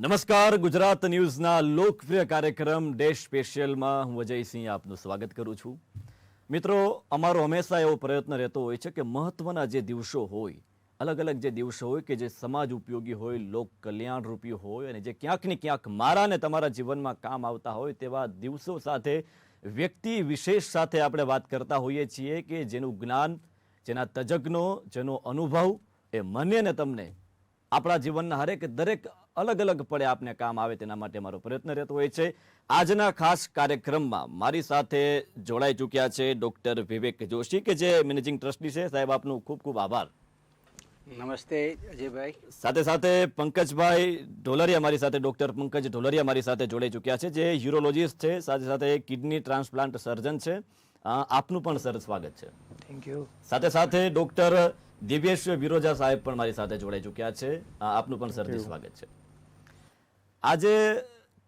નમસ્કાર, ગુજરાત ન્યૂઝના લોકપ્રિય કાર્યક્રમ ડેશ સ્પેશિયલમાં હું અજયસિંહ આપનું સ્વાગત કરું છું. મિત્રો, અમારો હંમેશા એવો પ્રયત્ન રહેતો હોય છે કે મહત્વના જે દિવસો હોય અલગ અલગ જે દિવસો હોય કે જે સમાજ ઉપયોગી હોય, લોક કલ્યાણરૂપી હોય અને જે ક્યાંક ને ક્યાંક મારા ને તમારા જીવનમાં કામ આવતા હોય તેવા દિવસો સાથે, વ્યક્તિ વિશેષ સાથે આપણે વાત કરતા હોઈએ છીએ કે જેનું જ્ઞાન, જેના તજજ્ઞો, જેનો અનુભવ એ મને ને તમને આપણા જીવનના હરેક દરેક અલગ અલગ પડે આપને કામ આવે તેના માટે મારો પ્રયત્ન રહેતો હોય છે. આજના ખાસ કાર્યક્રમમાં મારી સાથે જોડાઈ ચૂક્યા છે ડોક્ટર વિવેક જોશી કે જે મેનેજિંગ ટ્રસ્ટી છે. સાહેબ આપનું ખૂબ ખૂબ આભાર. નમસ્તે અજયભાઈ. સાથે સાથે પંકજભાઈ ઢોલરિયા મારી સાથે ડોક્ટર પંકજ ઢોલરિયા મારી સાથે જોડાઈ ચૂક્યા છે જે યુરોલોજીસ્ટ છે. સાથે સાથે કિડની ટ્રાન્સપ્લાન્ટ સર્જન છે. આપનું પણ સર સ્વાગત છે. થેન્ક યુ સાથે સાથે ડોક્ટર દિવ્યેશ વિરોજા સાહેબ પણ મારી સાથે જોડાઈ ચૂક્યા છે. આપનું પણ સરસ સ્વાગત છે. આજે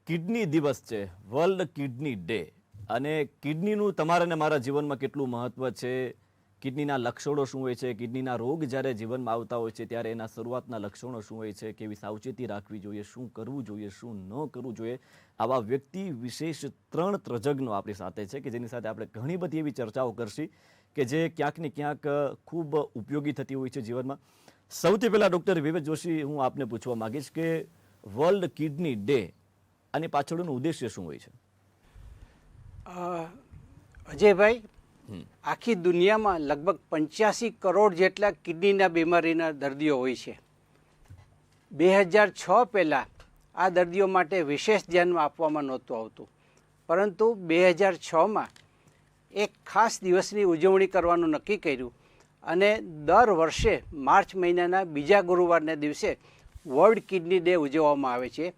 કિડની દિવસ છે, વર્લ્ડ કિડની ડે. અને કિડનીનું તમારા અને મારા જીવનમાં કેટલું મહત્વ છે, કિડનીના લક્ષણો શું હોય છે, કિડનીના રોગ જ્યારે જીવનમાં આવતા હોય છે, ત્યારે એના શરૂઆતના લક્ષણો શું હોય છે, કેવી સાવચેતી રાખવી જોઈએ, શું કરવું જોઈએ, શું ન કરવું જોઈએ, આવા વ્યક્તિ વિશેષ ત્રણ ત્રજજ્ઞો આપણી સાથે છે, કે જેની સાથે આપણે ઘણી બધી એવી ચર્ચાઓ કરશી, કે જે ક્યાંક ને ક્યાંક ખૂબ ઉપયોગી થતી હોય છે જીવનમાં. સૌથી પહેલાં ડૉક્ટર વિવેક જોશી હું આપને પૂછવા માંગીશ કે વર્લ્ડ કિડની ડે આની પાછળનો ઉદ્દેશ્ય શું હોય છે? અજયભાઈ આખી દુનિયામાં લગભગ પંચ્યાસી કરોડ જેટલા કિડનીના બીમારીના દર્દીઓ હોય છે. બે હજાર છ પહેલાં આ દર્દીઓ માટે વિશેષ ધ્યાન આપવામાં નહોતું આવતું. પરંતુ બે હજાર છમાં એક ખાસ દિવસની ઉજવણી કરવાનું નક્કી કર્યું અને દર વર્ષે માર્ચ મહિનાના બીજા ગુરુવારના દિવસે વર્લ્ડ કિડની ડે ઉજવવામાં આવે છે.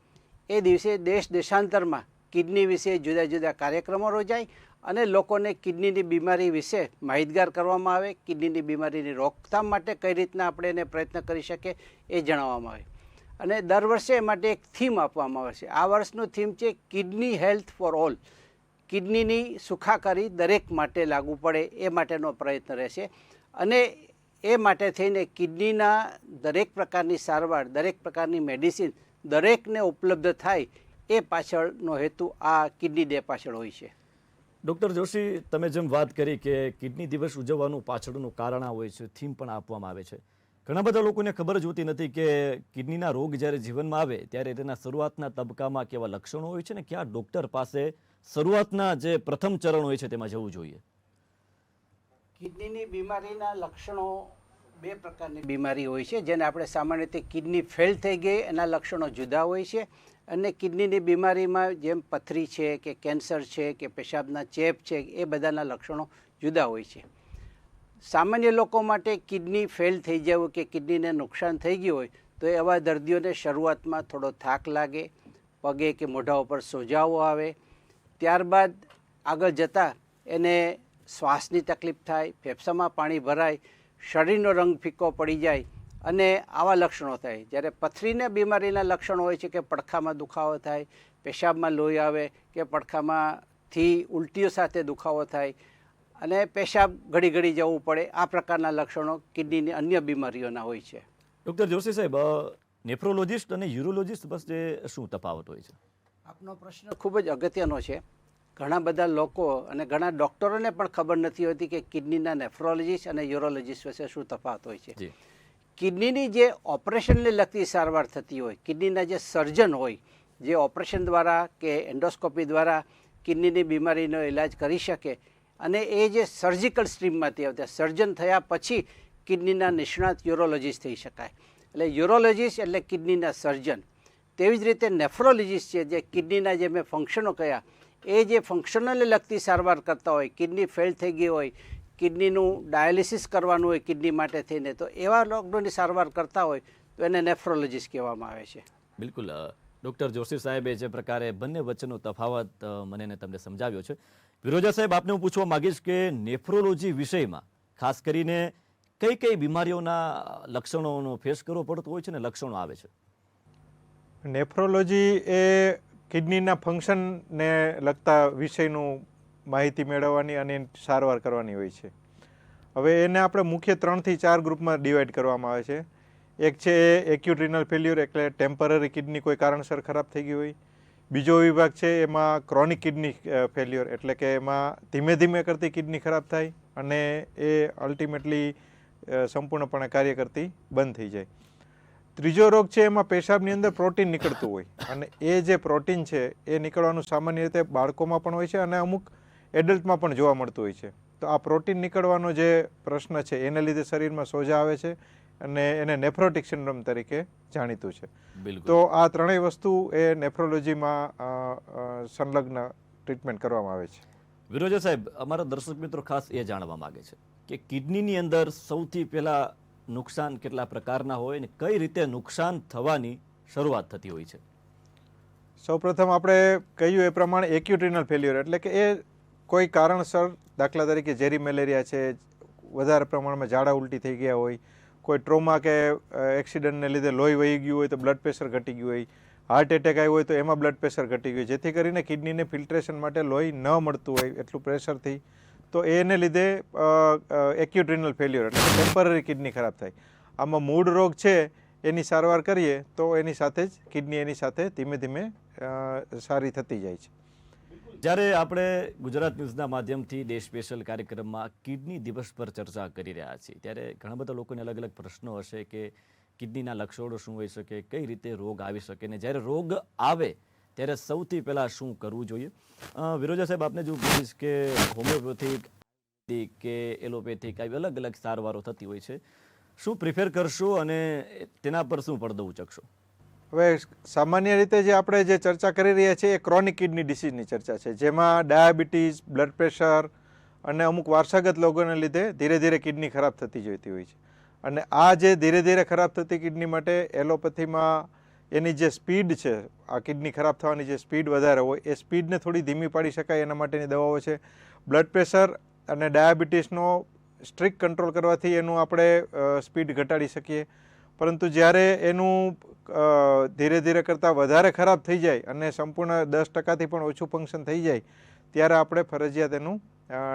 એ દિવસે દેશ દેશાંતરમાં કિડની વિશે જુદા જુદા કાર્યક્રમો યોજાય અને લોકોને કિડનીની બીમારી વિશે માહિતગાર કરવામાં આવે. કિડનીની બીમારીની રોકથામ માટે કઈ રીતના આપણે એને પ્રયત્ન કરી શકીએ એ જણાવવામાં આવે. અને દર વર્ષે એ માટે એક થીમ આપવામાં આવે છે. આ વર્ષનું થીમ છે કિડની હેલ્થ ફોર ઓલ કિડનીની સુખાકારી દરેક માટે લાગુ પડે એ માટેનો પ્રયત્ન રહેશે. અને એ માટે થઈને કિડનીના દરેક પ્રકારની સારવાર, દરેક પ્રકારની મેડિસિન દરેકને ઉપલબ્ધ થાય એ પાછળનો હેતુ આ કિડની ડે પાછળ હોય છે. ડૉક્ટર જોશી, તમે જેમ વાત કરી કે કિડની દિવસ ઉજવવાનું પાછળનું કારણ હોય છે, થીમ પણ આપવામાં આવે છે. ઘણા બધા લોકોને ખબર જ હોતી નથી કે કિડનીના રોગ જ્યારે જીવનમાં આવે ત્યારે તેના શરૂઆતના તબક્કામાં કેવા લક્ષણો હોય છે ને ક્યાં ડૉક્ટર પાસે શરૂઆતના જે પ્રથમ ચરણ હોય છે તેમાં જવું જોઈએ. કિડનીની બીમારીના લક્ષણો બે પ્રકારની બીમારી હોય છે, જેને આપણે સામાન્ય રીતે કિડની ફેલ થઈ ગઈ, એના લક્ષણો જુદા હોય છે. અને કિડનીની બીમારીમાં જેમ પથરી છે, કે કેન્સર છે, કે પેશાબના ચેપ છે, એ બધાના લક્ષણો જુદા હોય છે. સામાન્ય લોકો માટે કિડની ફેલ થઈ જવું કે કિડનીને નુકસાન થઈ ગયું હોય, તો એવા દર્દીઓને શરૂઆતમાં થોડો થાક લાગે, પગે કે મોઢા ઉપર સોજાઓ આવે. ત્યારબાદ આગળ જતાં એને શ્વાસની તકલીફ થાય ફેફસામાં પાણી ભરાય શરીરનો રંગ ફીકો પડી જાય અને આવા લક્ષણો થાય. જ્યારે પથરીને બીમારીના લક્ષણો હોય છે કે પડખામાં દુખાવો થાય પેશાબમાં લોહી આવે કે પડખામાંથી ઉલટીઓ સાથે દુખાવો થાય અને પેશાબ ઘડી ઘડી જવું પડે આ પ્રકારના લક્ષણો કિડનીની અન્ય બીમારીઓના હોય છે. ડૉક્ટર જોશી સાહેબ નેફ્રોલોજિસ્ટ અને યુરોલોજિસ્ટ બસ જે શું તફાવત હોય છે? આપનો પ્રશ્ન ખૂબ જ અગત્યનો છે. ઘણા બધા લોકો અને ઘણા ડૉક્ટરોને પણ ખબર નથી હોતી કે કિડનીના નેફ્રોલોજીસ્ટ અને યુરોલોજીસ્ટ વચ્ચે શું તફાવત હોય છે. કિડનીની જે ઓપરેશનને લગતી સારવાર થતી હોય કિડનીના જે સર્જન હોય જે ઓપરેશન દ્વારા કે એન્ડોસ્કોપી દ્વારા કિડનીની બીમારીનો ઇલાજ કરી શકે અને એ જે સર્જિકલ સ્ટ્રીમમાંથી આવતા સર્જન થયા પછી કિડનીના નિષ્ણાત યુરોલોજીસ્ટ થઈ શકાય. એટલે યુરોલોજીસ્ટ એટલે કિડનીના સર્જન. તેવી જ રીતે નેફ્રોલોજીસ્ટ છે જે કિડનીના જે મેં ફંક્શનો કયા એ જે ફંક્શનલને લગતી સારવાર કરતા હોય કિડની ફેલ થઈ ગઈ હોય કિડનીનું ડાયાલિસિસ કરવાનું હોય કિડની માટે થઈને તો એવા લોકડાઉનની સારવાર કરતા હોય તો એને નેફ્રોલોજીસ્ટ કહેવામાં આવે છે. બિલકુલ ડૉક્ટર જોશી સાહેબે જે પ્રકારે બંને વચ્ચેનો તફાવત મને ને તમને સમજાવ્યો છે. વિરોજા સાહેબ આપને હું પૂછવા માંગીશ કે નેફ્રોલોજી વિષયમાં ખાસ કરીને કઈ કઈ બીમારીઓના લક્ષણોનો ફેસ કરવો પડતો હોય છે ને લક્ષણો આવે છે? નેફ્રોલોજી એ કિડનીના ફંક્શનને લગતા વિષયનું માહિતી મેળવવાની અને સારવાર કરવાની હોય છે. હવે એને આપણે મુખ્ય ત્રણથી ચાર ગ્રુપમાં ડિવાઈડ કરવામાં આવે છે. એક છે એક્યુટ રિનલ ફેલ્યુર એટલે ટેમ્પરરી કિડની કોઈ કારણસર ખરાબ થઈ ગઈ હોય. બીજો વિભાગ છે એમાં ક્રોનિક કિડની ફેલ્યુર એટલે કે એમાં ધીમે ધીમે કરતી કિડની ખરાબ થાય અને એ અલ્ટિમેટલી સંપૂર્ણપણે કાર્ય કરતી બંધ થઈ જાય. ત્રીજો રોગ છે એમાં પેશાબની અંદર પ્રોટીન નીકળતું હોય. અને એ જે પ્રોટીન છે એ નીકળવાનું સામાન્ય રીતે બાળકોમાં પણ હોય છે અને અમુક એડલ્ટમાં પણ જોવા મળતું હોય છે. તો આ પ્રોટીન નીકળવાનો જે પ્રશ્ન છે એને લીધે શરીરમાં સોજા આવે છે અને એને નેફ્રોટિક સિન્ડ્રોમ તરીકે જાણીતું છે. તો આ ત્રણેય વસ્તુ એ નેફ્રોલોજીમાં સંલગ્ન ટ્રીટમેન્ટ કરવામાં આવે છે. વિરોજા સાહેબ અમારા દર્શક મિત્રો ખાસ એ જાણવા માંગે છે કે કિડનીની અંદર સૌથી પહેલા નુકસાન કેટલા પ્રકારના હોય અને કઈ રીતે નુકસાન થવાની શરૂઆત થતી હોય છે? સૌપ્રથમ આપણે કહ્યું એ પ્રમાણે એક્યુટ્રિનલ ફેલ્યુર એટલે કે એ કોઈ કારણસર દાખલા તરીકે ઝેરી મેલેરિયા છે, વધારે પ્રમાણમાં ઝાડા ઉલટી થઈ ગયા હોય, કોઈ ટ્રોમા કે એક્સિડન્ટને લીધે લોહી વહી ગયું હોય તો બ્લડ પ્રેશર ઘટી ગયું હોય હાર્ટ એટેક આવ્યો હોય તો એમાં બ્લડ પ્રેશર ઘટી ગયું જેથી કરીને કિડનીને ફિલ્ટ્રેશન માટે લોહી ન મળતું હોય એટલું પ્રેશરથી તો એને લીધે એક્યુટ રિનલ ફેલ્યુર એટલે ટેમ્પરરી કિડની ખરાબ થાય. આમાં મૂળ રોગ છે, એની સારવાર કરીએ તો એની સાથે જ કિડની એની સાથે ધીમે ધીમે સારી થતી જાય છે. જ્યારે આપણે ગુજરાત ન્યૂઝના માધ્યમથી દેશ સ્પેશિયલ કાર્યક્રમમાં કિડની દિવસ પર ચર્ચા કરી રહ્યા છીએ, ત્યારે ઘણા બધા લોકોને અલગ અલગ પ્રશ્નો હશે કે કિડનીના લક્ષણો શું હોઈ શકે, કઈ રીતે રોગ આવી શકે ને જ્યારે રોગ આવે ત્યારે સૌથી પહેલાં શું કરવું જોઈએ? વિરોજા સાહેબ, આપને જો પૂછીશ કે હોમિયોપેથિક, કે એલોપેથિક, આવી અલગ અલગ સારવારો થતી હોય છે, શું પ્રિફેર કરશો અને તેના પર શું પડદો ઉચકશો? હવે સામાન્ય રીતે જે આપણે જે ચર્ચા કરી રહ્યા છીએ એ ક્રોનિક કિડની ડિસીઝની ચર્ચા છે, જેમાં ડાયાબિટીસ, બ્લડ પ્રેશર અને અમુક વારસાગત લોકોને લીધે ધીરે ધીરે કિડની ખરાબ થતી જોઈતી હોય છે. અને આ જે ધીરે ધીરે ખરાબ થતી કિડની માટે એલોપેથીમાં એની જે સ્પીડ છે, આ કિડની ખરાબ થવાની જે સ્પીડ વધારે હોય, એ સ્પીડને થોડી ધીમી પાડી શકાય એના માટેની દવાઓ છે. બ્લડ પ્રેશર અને ડાયાબિટીસનો સ્ટ્રિક્ટ કંટ્રોલ કરવાથી એનું આપણે સ્પીડ ઘટાડી શકીએ. પરંતુ જ્યારે એનું ધીરે ધીરે કરતાં વધારે ખરાબ થઈ જાય અને સંપૂર્ણ દસ ટકાથી પણ ઓછું ફંક્શન થઈ જાય, ત્યારે આપણે ફરજિયાત એનું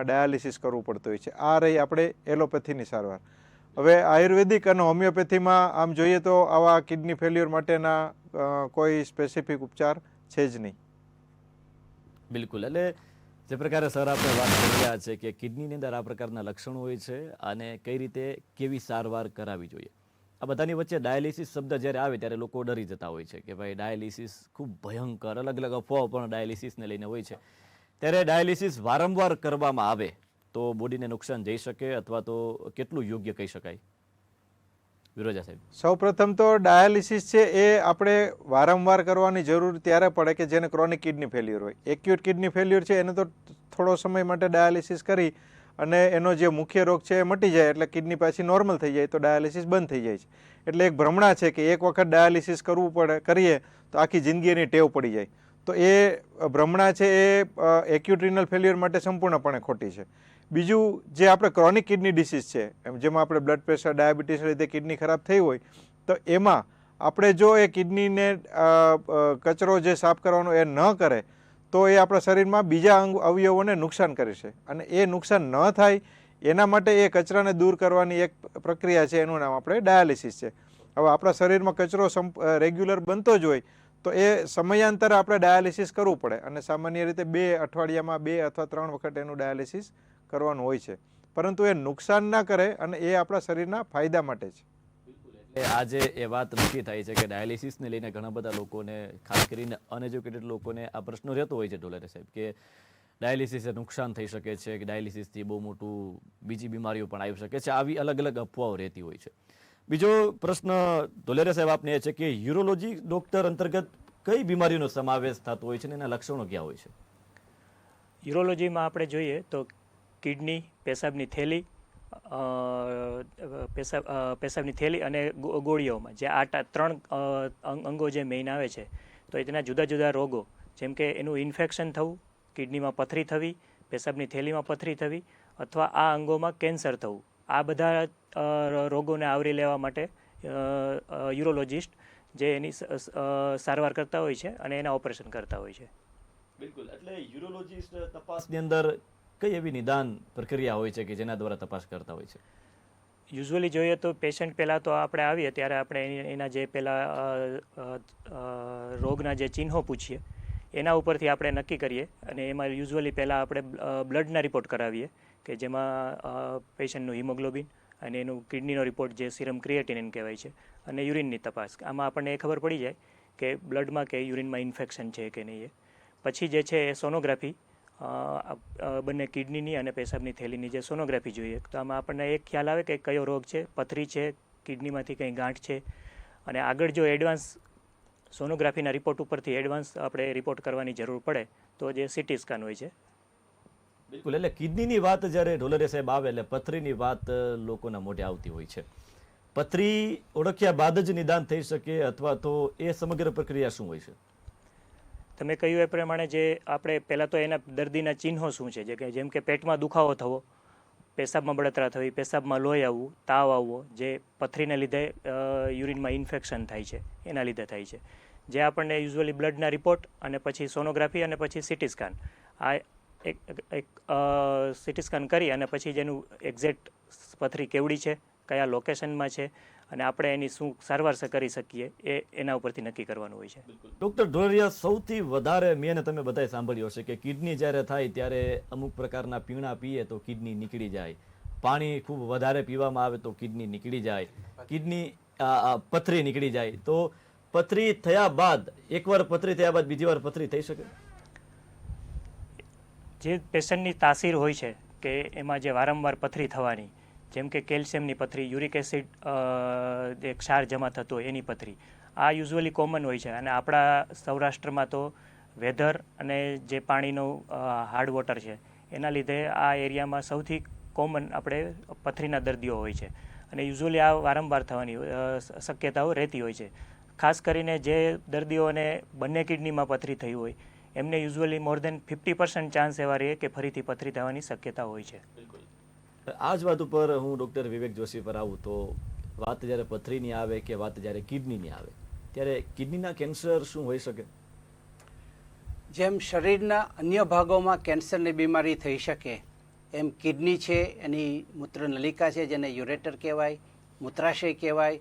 ડાયાલિસિસ કરવું પડતું હોય છે. આ રહી આપણે એલોપેથીની સારવાર. હવે આયુર્વેદિક અને હોમિયોપેથીમાં આમ જોઈએ તો આવા કિડની ફેલ્યુર માટેના કોઈ સ્પેસિફિક ઉપચાર છે જ નહીં. બિલકુલ. એટલે જે પ્રકારે સર આપણે વાત કરી રહ્યા છે કે કિડનીની અંદર આ પ્રકારના લક્ષણો હોય છે અને કઈ રીતે કેવી સારવાર કરાવવી જોઈએ. આ બધાની વચ્ચે ડાયાલિસિસ શબ્દ જ્યારે આવે ત્યારે લોકો ડરી જતા હોય છે કે ભાઈ ડાયાલિસિસ ખૂબ ભયંકર અલગ અલગ અફવાઓ પણ ડાયાલિસિસને લઈને હોય છે. ત્યારે ડાયાલિસિસ વારંવાર કરવામાં આવે તો બોડીને નુકસાન જઈ શકે અથવા તો કેટલું યોગ્ય કહી શકાય? વિરોજા સાહેબ. સૌપ્રથમ તો ડાયાલિસિસ છે એ આપણે વારંવાર કરવાની જરૂર ત્યારે પડે કે જેને ક્રોનિક કિડની ફેલ્યુર હોય. એક્યુટ કિડની ફેલ્યુર છે એને તો થોડો સમય માટે ડાયાલિસિસ કરી અને એનો જે મુખ્ય રોગ છે એ મટી જાય એટલે કિડની પાછી નોર્મલ થઈ જાય તો ડાયાલિસિસ બંધ થઈ જાય છે. એટલે એક ભ્રમણા છે કે એક વખત ડાયાલિસિસ કરવું પડે, કરીએ તો આખી જિંદગી એની ટેવ પડી જાય. તો એ ભ્રમણા છે એ એક્યુટ રિનલ ફેલ્યુર માટે સંપૂર્ણપણે ખોટી છે. બીજું જે આપણે ક્રોનિક કિડની ડિસીઝ છે, એમ જેમાં આપણે બ્લડ પ્રેશર ડાયાબિટીસ લીધે કિડની ખરાબ થઈ હોય, તો એમાં આપણે જો એ કિડનીને કચરો જે સાફ કરવાનો એ ન કરે, તો એ આપણા શરીરમાં બીજા અંગ અવયવોને નુકસાન કરે છે. અને એ નુકસાન ન થાય, એના માટે એ કચરાને દૂર કરવાની એક પ્રક્રિયા છે, એનું નામ આપણે ડાયાલિસિસ છે. હવે આપણા શરીરમાં કચરો રેગ્યુલર બનતો જ હોય, તો એ સમયાંતરે આપણે ડાયાલિસિસ કરવું પડે. અને સામાન્ય રીતે બે અઠવાડિયામાં બે અથવા ત્રણ વખત એનું ડાયાલિસિસ કરવાનું હોય છે. પરંતુ એ નુકસાન ના કરે અને એ આપણા શરીરના ફાયદા માટે છે. એટલે આજે એ વાત નક્કી થાય છે કે ડાયાલિસિસને લઈને ઘણા બધા લોકોને ખાસ કરીને અનએજ્યુકેટેડ લોકોને આ પ્રશ્ન રહેતો હોય છે ડોલરે સાહેબ કે ડાયાલિસિસે નુકસાન થઈ શકે છે કે ડાયાલિસિસથી બહુ મોટું બીજી બીમારીઓ પણ આવી શકે છે આવી અલગ અલગ અફવાઓ રહેતી હોય છે. બીજો પ્રશ્ન ધોલેરા સાહેબ આપને એ છે કે યુરોલોજી ડોક્ટર અંતર્ગત કઈ બીમારીનો સમાવેશ થતો હોય છે અને એના લક્ષણો ક્યાં હોય છે? યુરોલોજીમાં આપણે જોઈએ તો કિડની, પેશાબની થેલી પેશાબ પેશાબની થેલી અને ગોળીઓમાં. જે આ ત્રણ અંગો જે મેઇન આવે છે, તો તેના જુદા જુદા રોગો, જેમ કે એનું ઇન્ફેક્શન થવું, કિડનીમાં પથરી થવી, પેશાબની થેલીમાં પથરી થવી, અથવા આ અંગોમાં કેન્સર થવું. આ બધા રોગોને આવરી લેવા માટે યુરોલોજિસ્ટ જે એની સારવાર કરતા હોય છે અને એના ઓપરેશન કરતા હોય છે. બિલકુલ. એટલે યુરોલોજીસ્ટ તપાસની અંદર કઈ એવી નિદાન પ્રક્રિયા હોય છે કે જેના દ્વારા તપાસ કરતા હોય છે? યુઝ્યુઅલી જોઈએ તો પેશન્ટ પહેલાં તો આપણે આવીએ, ત્યારે આપણે એની- જે પહેલાં રોગના જે ચિહ્નો પૂછીએ, એના ઉપરથી આપણે નક્કી કરીએ અને એમાં યુઝ્યુઅલી પહેલાં આપણે બ્લડના રિપોર્ટ કરાવીએ, કે જેમાં પેશન્ટનું હિમોગ્લોબિન અને એનું કિડનીનો રિપોર્ટ જે સિરમ ક્રિએટિનિન કહેવાય છે અને યુરિનની તપાસ. આમાં આપણને એ ખબર પડી જાય કે બ્લડમાં કે યુરિનમાં ઇન્ફેક્શન છે કે નહીં એ. પછી જે છે એ સોનોગ્રાફી બંને કિડનીની અને પેશાબની થેલીની જે સોનોગ્રાફી જોઈએ. તો આમાં આપણને એક ખ્યાલ આવે કે કયો રોગ છે, પથરી છે, કિડનીમાંથી કંઈ ગાંઠ છે. અને આગળ જો એડવાન્સ સોનોગ્રાફીના રિપોર્ટ ઉપરથી એડવાન્સ આપણે રિપોર્ટ કરવાની જરૂર પડે, તો જે સિટી સ્કેન હોય છે. બિલકુલ. એટલે કિડનીની વાત જ્યારે ઢોલરે સાહેબ આવે, એટલે પથરીની વાત લોકોના મોઢે આવતી હોય છે. પથરી ઓળખ્યા બાદ જ નિદાન થઈ શકે અથવા તો એ સમગ્ર પ્રક્રિયા શું હોય છે? તમે કહ્યું એ પ્રમાણે જે આપણે પહેલાં તો એના દર્દીના ચિહ્નો શું છે? જે કે જેમ કે પેટમાં દુખાવો થવો, પેશાબમાં બળતરા થવી, પેશાબમાં લોહી આવવું, તાવ આવવો, જે પથરીને લીધે યુરિનમાં ઇન્ફેક્શન થાય છે, એના લીધે થાય છે. જે આપણને યુઝ્યુઅલી બ્લડના રિપોર્ટ અને પછી સોનોગ્રાફી અને પછી સિટી સ્કેન. આ એક એક સિટી સ્કેન કરી અને પછી જેનું એક્ઝેક્ટ પથરી કેવડી છે, કયા લોકેશનમાં છે અને આપણે એની શું સારવાર કરી શકીએ એ એના ઉપરથી નક્કી કરવાનું હોય છે. ડોક્ટર ઢોલરિયા સૌથી વધારે મેં અને તમે બધાએ સાંભળ્યું હશે કે કિડની જ્યારે થાય ત્યારે અમુક પ્રકારના પીણા પીએ તો કિડની નીકળી જાય. પાણી ખૂબ વધારે પીવામાં આવે તો કિડની નીકળી જાય. કિડની પથરી નીકળી જાય. તો પથરી થયા બાદ એકવાર પથરી થયા બાદ બીજી વાર પથરી થઈ શકે? જે પેશન્ટની તાસીર હોય છે કે એમાં જે વારંવાર પથરી થવાની જેમ કે કેલ્શિયમની પથરી યુરિક એસિડ જે ક્ષાર જમા થતો એની પથરી. આ યુઝ્યુઅલી કોમન હોય છે અને આપણા સૌરાષ્ટ્રમાં તો વેધર અને જે પાણીનું હાર્ડ વોટર છે, એના લીધે આ એરિયામાં સૌથી કોમન આપણે પથરીના દર્દીઓ હોય છે. અને યુઝ્યુઅલી આ વારંવાર થવાની શક્યતાઓ રહેતી હોય છે. ખાસ કરીને જે દર્દીઓને બંને કિડનીમાં પથરી થઈ હોય, એમને usually more than fifty percent chance એવા રહે કે ફરીથી પથરી થવાની શક્યતા હોય છે. આ જ વાત ઉપર હું ડૉક્ટર વિવેક જોશી પર આવું તો વાત જ્યારે પથરીની આવે કે વાત જ્યારે કિડનીની આવે, ત્યારે કિડનીના કેન્સર શું હોઈ શકે? જેમ શરીરના અન્ય ભાગોમાં કેન્સરની બીમારી થઈ શકે, એમ કિડની છે, એની મૂત્રનલિકા છે, જેને યુરેટર કહેવાય, મૂત્રાશય કહેવાય,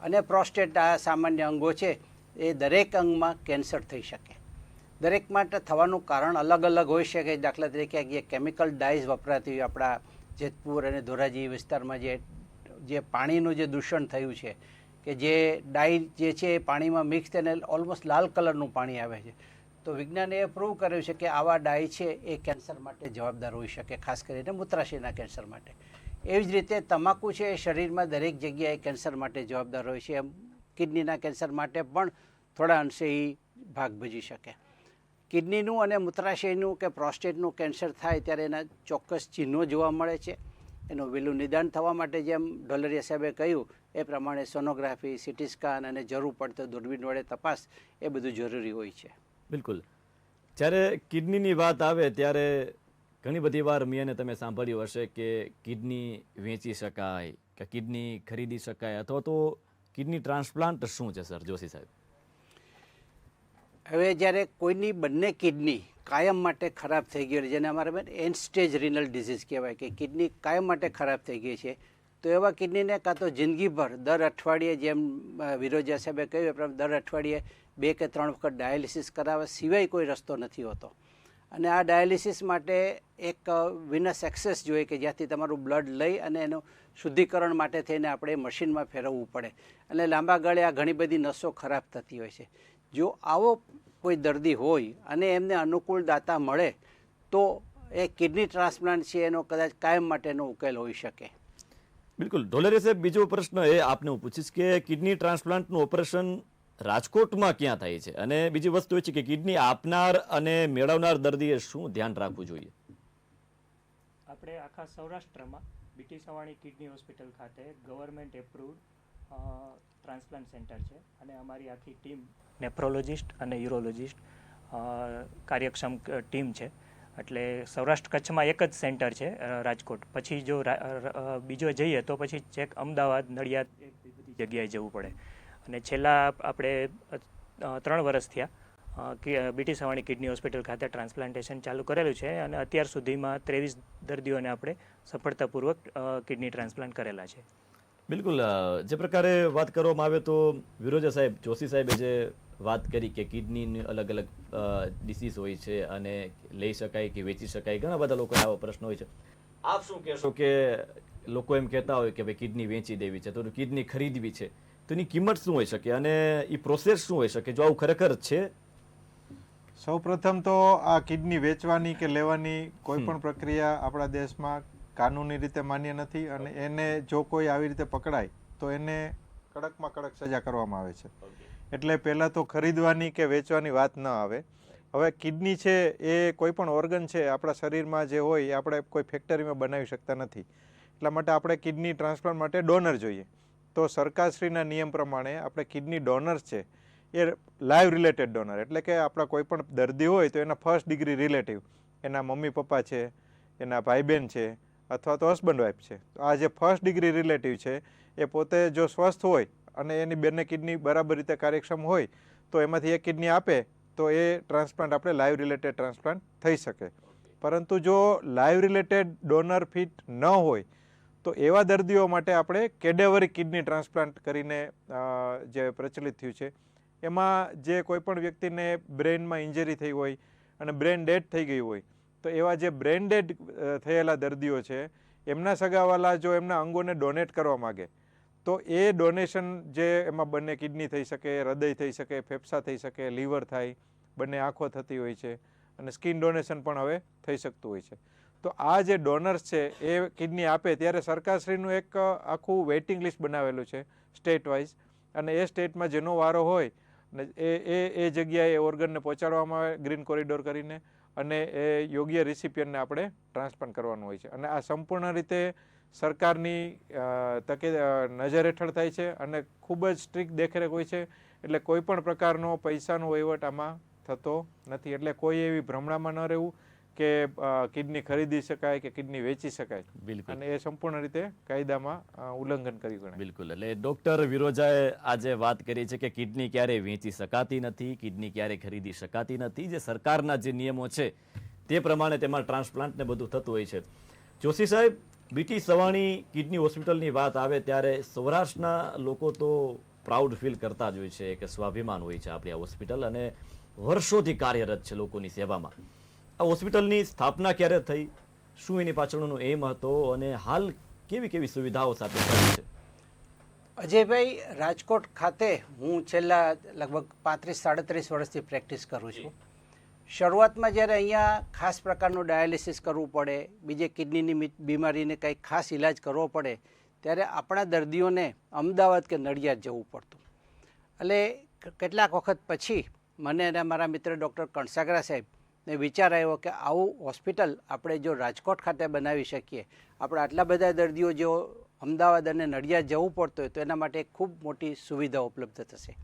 અને પ્રોસ્ટેટ, આ સામાન્ય અંગો છે, એ દરેક અંગમાં કેન્સર થઈ શકે. દરેક માટે થવાનું કારણ અલગ અલગ હોઈ શકે. દાખલા તરીકે કેમિકલ ડાઈઝ વપરાતી હોય આપણા જેતપુર અને ધોરાજી વિસ્તારમાં જે જે પાણીનું જે દૂષણ થયું છે, કે જે ડાઈ જે છે એ પાણીમાં મિક્સ થઈને ઓલમોસ્ટ લાલ કલરનું પાણી આવે છે. તો વિજ્ઞાને એ પ્રૂવ કર્યું છે કે આવા ડાઈ છે એ કેન્સર માટે જવાબદાર હોઈ શકે, ખાસ કરીને મૂત્રાશયના કેન્સર માટે. એવી જ રીતે તમાકુ છે એ શરીરમાં દરેક જગ્યાએ કેન્સર માટે જવાબદાર હોય છે. એમ, કિડનીના કેન્સર માટે પણ થોડા અંશે એ ભાગ ભજી શકે. કિડનીનું અને મૂત્રાશયનું કે પ્રોસ્ટેટનું કેન્સર થાય ત્યારે એના ચોક્કસ ચિહ્નો જોવા મળે છે. એનું વહેલું નિદાન થવા માટે જેમ ઢોલરિયા સાહેબે કહ્યું, એ પ્રમાણે સોનોગ્રાફી, સિટી સ્કાન અને જરૂર પડતો દૂરબીન વડે તપાસ એ બધું જરૂરી હોય છે. બિલકુલ. જ્યારે કિડનીની વાત આવે ત્યારે ઘણી બધી વાર મિયાને તમે સાંભળ્યું હશે કે કિડની વેચી શકાય, કે કિડની ખરીદી શકાય અથવા તો કિડની ટ્રાન્સપ્લાન્ટ શું છે, સર? જોશી સાહેબ. હવે જ્યારે કોઈની બંને કિડની કાયમ માટે ખરાબ થઈ ગઈ હોય, જેને અમારે એન્ડ સ્ટેજ રિનલ ડિઝીઝ કહેવાય કે કિડની કાયમ માટે ખરાબ થઈ ગઈ છે, તો એવા કિડનીને કાં તો જિંદગીભર દર અઠવાડિયે જેમ વિરોજા સાહેબે કહ્યું પ્રમાણે દર અઠવાડિયે બે કે ત્રણ વખત ડાયાલિસિસ કરાવવા સિવાય કોઈ રસ્તો નથી હોતો. અને આ ડાયાલિસિસ માટે એક વિનસ એક્સેસ જોઈએ કે જ્યાંથી તમારું બ્લડ લઈ અને એનું શુદ્ધિકરણ માટે થઈને આપણે મશીનમાં ફેરવવું પડે. અને લાંબા ગાળે આ ઘણી બધી નસો ખરાબ થતી હોય છે. જો આવો કોઈ દર્દી હોય અને એમને અનુકૂળ દાતા મળે તો એ કિડની ટ્રાન્સપ્લાન્ટ છે એનો કદાચ કાયમ માટેનો ઉકેલ હોઈ શકે. બિલકુલ. ઢોલેરી સાહેબ બીજો પ્રશ્ન એ આપને હું પૂછીશ કે કિડની ટ્રાન્સપ્લાન્ટનું ઓપરેશન રાજકોટમાં ક્યાં થાય છે? અને બીજી વસ્તુ એ છે કે કિડની આપનાર અને મેળવનાર દર્દીએ શું ધ્યાન રાખવું જોઈએ? આપણે આખા સૌરાષ્ટ્રમાં બીટી સવાણી કિડની હોસ્પિટલ ખાતે ગવર્મેન્ટ એપ્રુવડ ટ્રાન્સપ્લાન્ટ સેન્ટર છે અને અમારી આખી ટીમ નેફ્રોલોજિસ્ટ અને યુરોલોજિસ્ટ કાર્યક્ષમ ટીમ છે. એટલે સૌરાષ્ટ્ર કચ્છમાં એક જ સેન્ટર છે રાજકોટ. પછી જો બીજો જઈએ તો પછી ચેક અમદાવાદ, નડિયાદ એ બધી જગ્યાએ જવું પડે. અને છેલ્લા આપણે ત્રણ વર્ષ થયા બીટી સવાણી કિડની હોસ્પિટલ ખાતે ટ્રાન્સપ્લાન્ટેશન ચાલુ કરેલું છે અને અત્યાર સુધીમાં ત્રેવીસ દર્દીઓને આપણે સફળતાપૂર્વક કિડની ટ્રાન્સપ્લાન્ટ કરેલા છે. બિલકુલ જે પ્રકારે વાત કરવામાં આવે તો વિરોજા સાહેબ જોશી સાહેબે જે વાત કરી કે કિડનીની અલગ અલગ ડિસીઝ હોય છે અને લઈ શકાય કે વેચી શકાય ઘણા બધા લોકોને આવા પ્રશ્ન હોય છે. આપ શું કહેશો કે લોકો એમ કહેતા હોય કે ભાઈ કિડની વેચી દેવી છે તો કિડની ખરીદવી છે. તો એની કિંમત શું હોઈ શકે અને એ પ્રોસેસ શું હોઈ શકે? જો આવું ખરેખર છે? સૌપ્રથમ તો આ કિડની વેચવાની કે લેવાની કોઈ પણ પ્રક્રિયા આપણા દેશમાં કાનૂની રીતે માન્ય નથી અને એને જો કોઈ આવી રીતે પકડાય, તો એને કડકમાં કડક સજા કરવામાં આવે છે. એટલે પહેલાં તો ખરીદવાની કે વેચવાની વાત ન આવે. હવે કિડની છે, એ કોઈ પણ ઓર્ગન છે, આપણા શરીરમાં જે હોય, એ આપણે કોઈ ફેક્ટરીમાં બનાવી શકતા નથી. એટલા માટે આપણે કિડની ટ્રાન્સપ્લાન્ટ માટે ડોનર જોઈએ. તો સરકારશ્રીના નિયમ પ્રમાણે આપણે કિડની ડોનર્સ છે, એ લાઈવ રિલેટેડ ડોનર. એટલે કે આપણા કોઈ પણ દર્દી હોય, તો એના ફર્સ્ટ ડિગ્રી રિલેટિવ. એના મમ્મી પપ્પા છે, એના ભાઈ બહેન છે અથવા તો હસબન્ડ વાઈફ છે. તો આ જે ફર્સ્ટ ડિગ્રી રિલેટિવ છે, એ પોતે જો સ્વસ્થ હોય અને એની બંને કિડની બરાબર રીતે કાર્યક્ષમ હોય, તો એમાંથી એક કિડની આપે, તો એ ટ્રાન્સપ્લાન્ટ આપણે લાઈવ રિલેટેડ ટ્રાન્સપ્લાન્ટ થઈ શકે. પરંતુ જો લાઈવ રિલેટેડ ડોનર ફિટ ન હોય, તો એવા દર્દીઓ માટે આપણે કેડેવરી કિડની ટ્રાન્સપ્લાન્ટ કરીને જે પ્રચલિત થયું છે, એમાં જે કોઈપણ વ્યક્તિને બ્રેનમાં ઇન્જરી થઈ હોય અને બ્રેન ડેડ થઈ ગઈ હોય તો એવા જે બ્રેન ડેડ થયેલા દર્દીઓ છે, એમના સગાવાલા જો એમના અંગોને ડોનેટ કરવા માગે, તો એ ડોનેશન જે એમાં બંને કિડની થઈ શકે, હૃદય થઈ શકે, ફેફસા થઈ શકે, લીવર થાય, બંને આંખો થતી હોય છે અને સ્કિન ડોનેશન પણ હવે થઈ શકતું હોય છે. તો આ જે ડોનર્સ છે, એ કિડની આપે ત્યારે સરકારશ્રીનું એક આખું વેઇટિંગ લિસ્ટ બનાવેલું છે સ્ટેટ વાઇઝ અને એ સ્ટેટમાં જેનો વારો હોય, ને એ એ જગ્યાએ ઓર્ગનને પહોંચાડવામાં આવે, ગ્રીન કોરિડોર કરીને અને એ યોગ્ય રિસિપિયન્ટને આપણે ટ્રાન્સપ્લાન્ટ કરવાનું હોય છે. અને આ સંપૂર્ણ રીતે સરકારની તકે નજર હેઠળ થાય છે અને ખૂબ જ સ્ટ્રિક્ટ દેખરેખ હોય છે. એટલે કોઈ પણ પ્રકારનો પૈસાનો વહીવટ આમાં થતો નથી. એટલે કોઈ એવી ભ્રમણામાં ન રહેવું. કે કિડની ખરીદી શકાય કે કિડની વેચી શકાય. બિલકુલ. અને એ સંપૂર્ણ રીતે કાયદામાં ઉલ્લંઘન કર્યું ગણાય. બિલકુલ. એટલે ડોક્ટર વિરોજાએ આજે વાત કરી છે કે કિડની ક્યારેય વેચી શકાતી નથી કિડની ક્યારેય ખરીદી શકાતી નથી. જે સરકારના જે નિયમો છે તે પ્રમાણે તેમાં ટ્રાન્સપ્લાન્ટ ને બધું થતું હોય છે. જોશી સાહેબ બીટી સવાણી કિડની હોસ્પિટલની વાત આવે ત્યારે સૌરાષ્ટ્રના લોકો તો પ્રાઉડ ફીલ કરતા જ હોય છે કે સ્વાભિમાન હોય છે આપણી આ હોસ્પિટલ અને વર્ષોથી કાર્યરત છે લોકોની સેવામાં. આ હોસ્પિટલની સ્થાપના ક્યારે થઈ? શું એની પાછળનો એમ હતો? અને હાલ કેવી કેવી સુવિધાઓ સાથે છે? અજયભાઈ, રાજકોટ ખાતે હું છેલ્લા લગભગ પાંત્રીસ, સાડત્રીસ વર્ષથી પ્રેક્ટિસ કરું છું. શરૂઆતમાં જ્યારે અહીંયા ખાસ પ્રકારનું ડાયાલિસિસ કરવું પડે, બીજે કિડનીની બીમારીને કંઈક ખાસ ઇલાજ કરવો પડે, ત્યારે આપણા દર્દીઓને અમદાવાદ કે નડિયાદ જવું પડતું. એટલે કેટલાક વખત પછી મને અને મારા મિત્ર ડૉક્ટર કણસાગરા સાહેબ ને વિચાર આવ્યો કે આવું હોસ્પિટલ આપણે જો રાજકોટ ખાતે બનાવી શકીએ આપણે આટલા બધા દર્દીઓ જો અમદાવાદ અને નડિયાદ જવું પડતું હોય તો એના માટે ખૂબ મોટી સુવિધા ઉપલબ્ધ થશે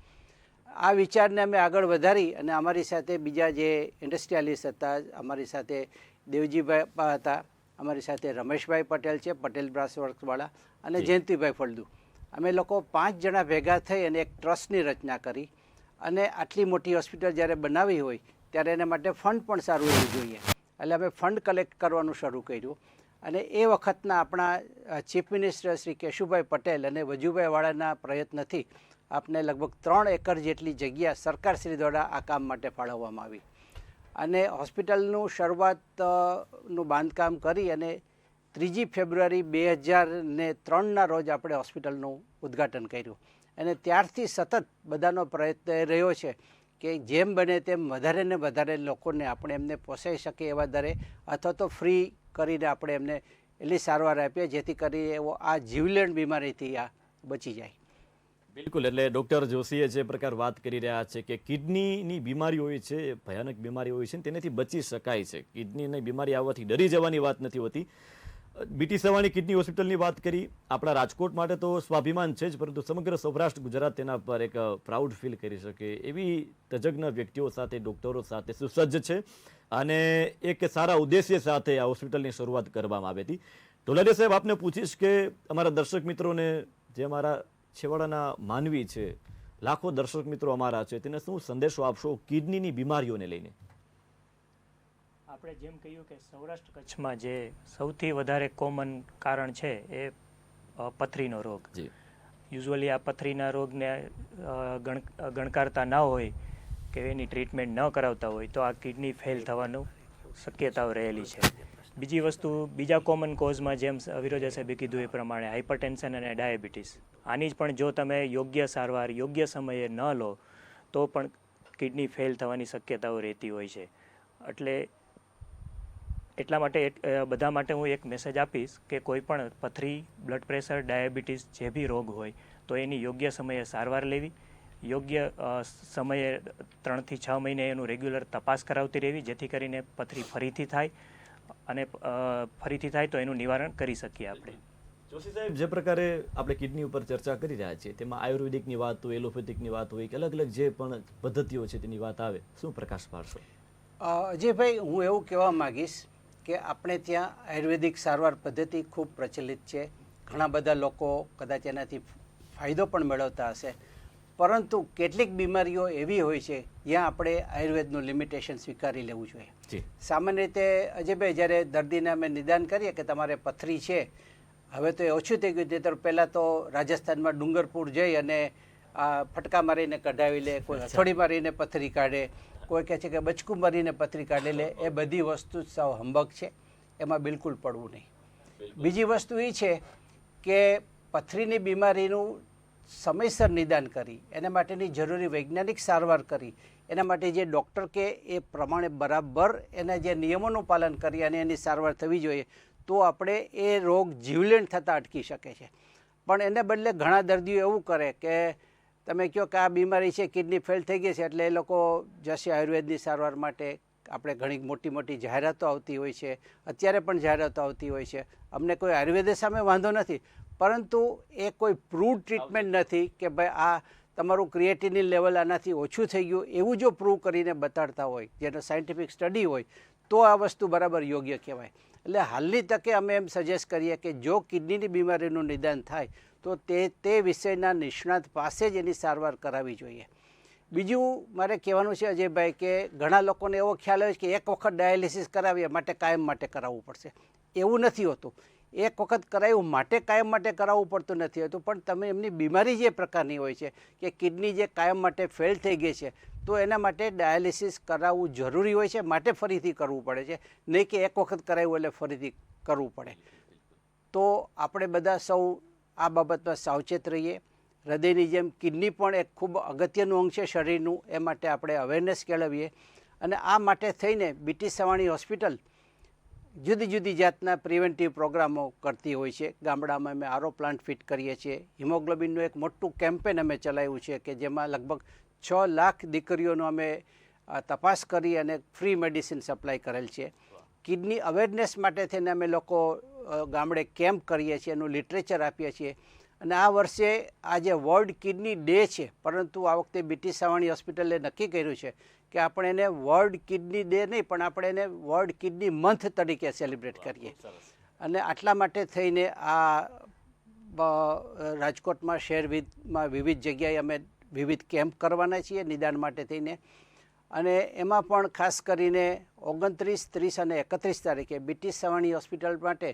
આ વિચારને અમે આગળ વધારી અને અમારી સાથે બીજા જે ઇન્ડસ્ટ્રીયાલિસ્ટ હતા અમારી સાથે દેવજીભાઈ હતા અમારી સાથે રમેશભાઈ પટેલ છે પટેલ બ્રાસ વર્ક્સવાળા અને. જયંતિભાઈ ફળદુ અમે લોકો પાંચ જણા ભેગા થઈ અને એક ટ્રસ્ટની રચના કરી અને આટલી મોટી હોસ્પિટલ જ્યારે બનાવી હોય ત્યારે એના માટે ફંડ પણ સારું એવું જોઈએ. એટલે અમે ફંડ કલેક્ટ કરવાનું શરૂ કર્યું. અને એ વખતના આપણા ચીફ મિનિસ્ટર શ્રી કેશુભાઈ પટેલ અને વજુભાઈ વાળાના પ્રયત્નથી આપને લગભગ ત્રણ એકર જેટલી જગ્યા સરકારશ્રી દ્વારા આ કામ માટે ફાળવવામાં આવી. અને હોસ્પિટલનું શરૂઆતનું બાંધકામ કરી અને ત્રીજી ફેબ્રુઆરી બે હજાર ને ત્રણના રોજ આપણે હોસ્પિટલનું ઉદ્ઘાટન કર્યું. અને ત્યારથી સતત બધાનો પ્રયત્ન રહ્યો છે કે જેમ બને તેમ વધારે ને વધારે લોકોને આપણે એમને પોસાઈ શકીએ એવા દરે, અથવા તો ફ્રી કરીને આપણે એમને એટલી સારવાર આપીએ જેથી કરી એવો આ જીવલેણ બીમારીથી આ બચી જાય. બિલકુલ, એટલે ડૉક્ટર જોશીએ જે પ્રકાર વાત કરી રહ્યા છે કે કિડનીની બીમારી હોય છે, ભયાનક બીમારી હોય છે તેનાથી બચી શકાય છે. કિડનીની બીમારી આવવાથી ડરી જવાની વાત નથી હોતી. બીટી સવાણી કિડની હોસ્પિટલની વાત કરી. આપણા રાજકોટ માટે તો સ્વાભિમાન છે જ, પરંતુ સમગ્ર સૌરાષ્ટ્ર ગુજરાત તેના પર એક પ્રાઉડ ફીલ કરી શકે એવી તજજ્ઞ વ્યક્તિઓ સાથે, ડૉક્ટરો સાથે સુસજ્જ છે. અને એક સારા ઉદ્દેશ્ય સાથે આ હોસ્પિટલની શરૂઆત કરવામાં આવી હતી. ઢોલાડિયા સાહેબ, આપને પૂછીશ કે અમારા દર્શક મિત્રોને જે અમારા છેવાડાના માનવી છે, લાખો દર્શક મિત્રો અમારા છે, તેને શું સંદેશો આપશો કિડનીની બીમારીઓને લઈને? આપણે જેમ કહ્યું કે સૌરાષ્ટ્ર કચ્છમાં જે સૌથી વધારે કોમન કારણ છે એ પથરીનો રોગ. જી. યુઝ્યુઅલી આ પથરીના રોગને ગણ ગણકારતા ના હોય કે એની ટ્રીટમેન્ટ ન કરાવતા હોય તો આ કિડની ફેલ થવાનું શક્યતાઓ રહેલી છે. બીજી વસ્તુ બીજા કોમન કોઝમાં જેમ વિરોજા સાહેબે કીધું એ પ્રમાણે હાઇપરટેન્શન અને ડાયાબિટીસ આની જ પણ જો તમે યોગ્ય સારવાર યોગ્ય સમયે ન લો તો પણ કિડની ફેલ થવાની શક્યતાઓ રહેતી હોય છે. એટલે એટલા માટે બધા માટે હું એક મેસેજ આપીશ કે કોઈ પણ પથરી બ્લડ પ્રેશર ડાયાબિટીસ જે બી રોગ હોય તો એની યોગ્ય સમયે સારવાર લેવી. યોગ્ય સમયે ત્રણથી છ મહિને એનું રેગ્યુલર તપાસ કરાવતી રહેવી જેથી કરીને પથરી ફરીથી થાય અને ફરીથી થાય તો એનું નિવારણ કરી શકીએ આપણે. જોશી સાહેબ જે પ્રકારે આપણે કિડની ઉપર ચર્ચા કરી રહ્યા છીએ તેમાં આયુર્વેદિકની વાત હોય એલોપેથિકની વાત હોય કે અલગ અલગ જે પણ પદ્ધતિઓ છે તેની વાત આવે શું પ્રકાશ પાડશો? અ, અજયભાઈ હું એવું કહેવા માગીશ કે આપણે ત્યાં આયુર્વેદિક સારવાર પદ્ધતિ ખૂબ પ્રચલિત છે. ઘણા બધા લોકો કદાચ એનાથી ફાયદો પણ મેળવતા હશે. પરંતુ કેટલીક બીમારીઓ એવી હોય છે જ્યાં આપણે આયુર્વેદનું લિમિટેશન સ્વીકારી લેવું જોઈએ. સામાન્ય રીતે અજયભાઈ જ્યારે દર્દીને અમે નિદાન કરીએ કે તમારે પથરી છે હવે તો એ ઓછું થઈ ગયું નહીંતર પહેલાં તો રાજસ્થાનમાં ડુંગરપુર જઈ અને આ ફટકા મારીને કઢાવી લે કોઈ હથોડી મારીને પથરી કાઢે કોઈ કહે છે કે બચકું મરીને પથરી કાઢી લે એ બધી વસ્તુ જ સાવ હંબક છે. એમાં બિલકુલ પડવું નહીં. બીજી વસ્તુ એ છે કે પથરીની બીમારીનું સમયસર નિદાન કરી એના માટેની જરૂરી વૈજ્ઞાનિક સારવાર કરી એના માટે જે ડૉક્ટર કે એ પ્રમાણે બરાબર એના જે નિયમોનું પાલન કરી અને એની સારવાર થવી જોઈએ તો આપણે એ રોગ જીવલેણ થતાં અટકી શકે છે. પણ એને બદલે ઘણા દર્દીઓ એવું કરે કે તમે કહો કે આ બીમારી છે કિડની ફેલ થઈ ગઈ છે એટલે એ લોકો જશે આયુર્વેદની સારવાર માટે. આપણે ઘણી મોટી મોટી જાહેરાતો આવતી હોય છે અત્યારે પણ જાહેરાતો આવતી હોય છે. અમને કોઈ આયુર્વેદ સામે વાંધો નથી પરંતુ એ કોઈ પ્રૂવ ટ્રીટમેન્ટ નથી કે ભાઈ આ તમારું ક્રિએટિનિન લેવલ આનાથી ઓછું થઈ ગયું એવું જો પ્રૂવ કરીને બતાડતા હોય જેનો સાયન્ટિફિક સ્ટડી હોય તો આ વસ્તુ બરાબર યોગ્ય કહેવાય. એટલે હાલની તકે અમે એમ સજેસ્ટ કરીએ કે જો કિડનીની બીમારીનું નિદાન થાય, તો તે તે વિષયના નિષ્ણાત પાસે જ એની સારવાર કરાવવી જોઈએ. બીજું મારે કહેવાનું છે અજયભાઈ કે ઘણા લોકોને એવો ખ્યાલ આવે છે કે એક વખત ડાયાલિસિસ કરાવીએ માટે કાયમ માટે કરાવવું પડશે. એવું નથી હોતું. એક વખત કરાવ્યું માટે કાયમ માટે કરાવવું પડતું નથી હોતું. પણ તમે એમની બીમારી જે પ્રકારની હોય છે કે કિડની જે કાયમ માટે ફેલ થઈ ગઈ છે તો એના માટે ડાયાલિસિસ કરાવવું જરૂરી હોય છે, માટે ફરીથી કરવું પડે છે. નહીં કે એક વખત કરાવ્યું એટલે ફરીથી કરવું પડે. તો આપણે બધા સૌ આ બાબતમાં સાવચેત રહીએ. હૃદયની જેમ કિડની પણ એક ખૂબ અગત્યનું અંગ છે શરીરનું, એ માટે આપણે અવેરનેસ કેળવીએ. અને આ માટે થઈને બીટી સવાણી હોસ્પિટલ જુદી જુદી જાતના પ્રિવેન્ટિવ પ્રોગ્રામો કરતી હોય છે. ગામડામાં અમે આરો પ્લાન્ટ ફિટ કરીએ છીએ. હિમોગ્લોબિનનું એક મોટું કેમ્પેન અમે ચલાવ્યું છે કે જેમાં લગભગ છ લાખ દીકરીઓનો અમે તપાસ કરી અને ફ્રી મેડિસિન સપ્લાય કરેલ છે. કિડની અવેરનેસ માટે થઈને અમે લોકો ગામડે કેમ્પ કરીએ છીએ એનું લિટરેચર આપીએ છીએ. અને આ વર્ષે આ જે વર્લ્ડ કિડની ડે છે પરંતુ આ વખતે બીટી સાવાણી હોસ્પિટલે નક્કી કર્યું છે કે આપણે એને વર્લ્ડ કિડની ડે નહીં પણ આપણે એને વર્લ્ડ કિડની મંથ તરીકે સેલિબ્રેટ કરીએ. અને આટલા માટે થઈને આ રાજકોટમાં શહેર વિધમાં વિવિધ જગ્યાએ અમે વિવિધ કેમ્પ કરવાના છીએ નિદાન માટે થઈને. અને એમાં પણ ખાસ કરીને ઓગણત્રીસ, ત્રીસ અને એકત્રીસ તારીખે બીટી સવાણી હોસ્પિટલ માટે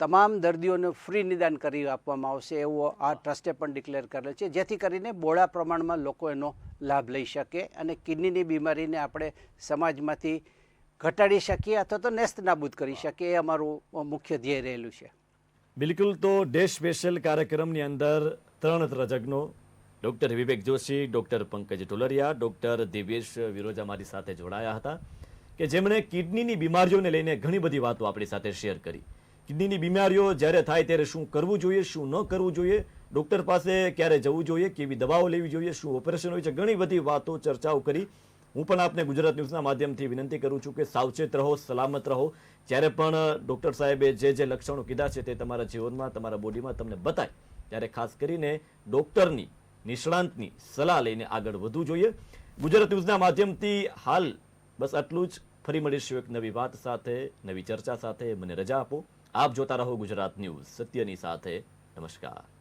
તમામ દર્દીઓને ફ્રી નિદાન કરી આપવામાં આવશે એવું આ ટ્રસ્ટે પણ ડિક્લેર કરેલ છે. જેથી કરીને બોળા પ્રમાણમાં લોકો એનો લાભ લઈ શકે અને કિડનીની બીમારીને આપણે સમાજમાંથી ઘટાડી શકીએ અથવા તો નેસ્ત નાબૂદ કરી શકીએ એ અમારું મુખ્ય ધ્યેય રહેલું છે. બિલકુલ તો ડે સ્પેશિયલ કાર્યક્રમની અંદર ત્રણ તજજ્ઞો doctor Vivek Joshi, doctor Pankaj Dholariya, doctor Divyesh Viroja મારી સાથે જોડાયા હતા કે જેમણે કિડનીની બીમારીઓને લઈને ઘણી બધી વાતો આપણી સાથે શેર કરી. કિડનીની બીમારીઓ જ્યારે થાય ત્યારે શું કરવું જોઈએ, શું ન કરવું જોઈએ, ડૉક્ટર પાસે ક્યારે જવું જોઈએ, કેવી દવાઓ લેવી જોઈએ, શું ઓપરેશન હોય છે, ઘણી બધી વાતો ચર્ચાઓ કરી. હું પણ આપને ગુજરાત ન્યૂઝના માધ્યમથી વિનંતી કરું છું કે સાવચેત રહો, સલામત રહો. જ્યારે પણ ડૉક્ટર સાહેબે જે જે લક્ષણો કીધા છે તે તમારા જીવનમાં, તમારા બોડીમાં તમને બતાય. ત્યારે ખાસ કરીને ડૉક્ટરની નિષ્ણાંતની સલાહ લઈને આગળ વધવું જોઈએ. ગુજરાત ન્યૂઝના માધ્યમથી હાલ બસ આટલું જ. ફરી મળીશું એક નવી વાત સાથે, નવી ચર્ચા સાથે. મને રજા આપો. આપ જોતા રહો ગુજરાત ન્યૂઝ. સત્યની સાથે. નમસ્કાર.